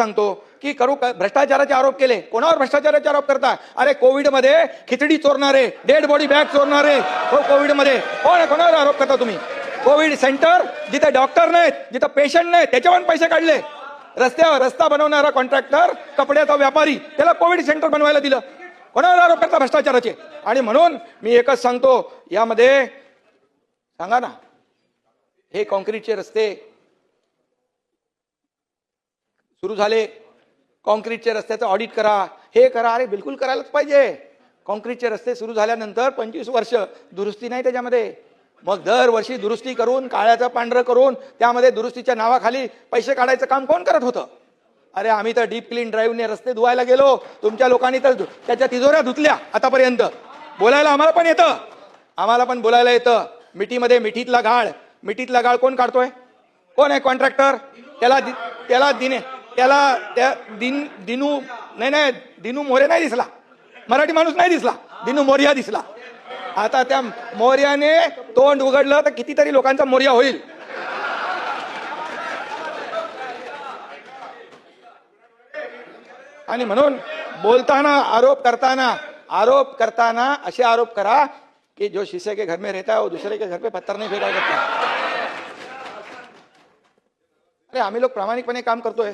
सांगतो की करू भ्रष्टाचाराचे आरोप केले? कोणावर भ्रष्टाचाराचे आरोप करता अरे कोविडमध्ये खिचडी चोरणारे डेड बॉडी बॅग चोरणारे हो कोविडमध्ये. कोण कोणावर आरोप करता तुम्ही? कोविड सेंटर जिथे डॉक्टर नाहीत जिथे पेशंट नाहीत त्याच्यावर पैसे काढले. रस्त्यावर रस्ता बनवणारा कॉन्ट्रॅक्टर कपड्याचा व्यापारी त्याला कोविड सेंटर बनवायला दिलं. कोणावर आरोप करता भ्रष्टाचाराचे? आणि म्हणून मी एकच सांगतो यामध्ये सांगा ना हे कॉन्क्रीटचे रस्ते सुरू झाले. कॉन्क्रीटच्या रस्त्याचं ऑडिट करा. हे करा. अरे बिलकुल करायलाच पाहिजे. कॉन्क्रीटचे रस्ते सुरू झाल्यानंतर पंचवीस वर्ष दुरुस्ती नाही त्याच्यामध्ये. मग दरवर्षी दुरुस्ती करून काळ्याचं पांढरं करून त्यामध्ये दुरुस्तीच्या नावाखाली पैसे काढायचं काम कोण करत होतं? अरे आम्ही तर डीप क्लीन ड्राईव्हने रस्ते धुवायला गेलो. तुमच्या लोकांनी तर धु- त्याच्या तिजोऱ्या धुतल्या आतापर्यंत. बोलायला आम्हाला पण येतं. आम्हाला पण बोलायला येतं. मिठीमध्ये मिठीतला गाळ. मिठीतला गाळ कोण काढतोय? कोण आहे कॉन्ट्रॅक्टर त्याला दि- त्याला दिने त्याला त्या दिन दिनू नाही नाही दिनू मोरे नाही दिसला. मराठी माणूस नाही दिसला. दिनू मोर्या दिसला. आता त्या मोर्याने तोंड उघडलं तर कितीतरी लोकांचा मोर्या होईल. आणि म्हणून बोलताना आरोप करताना आरोप करताना असे आरोप करा कि जो शीशे के घर में रहता है वो दूसरे के घर पे पत्थर नहीं फेंका करता। अरे आम्ही लोक प्रामाणिकपणे काम करतोय.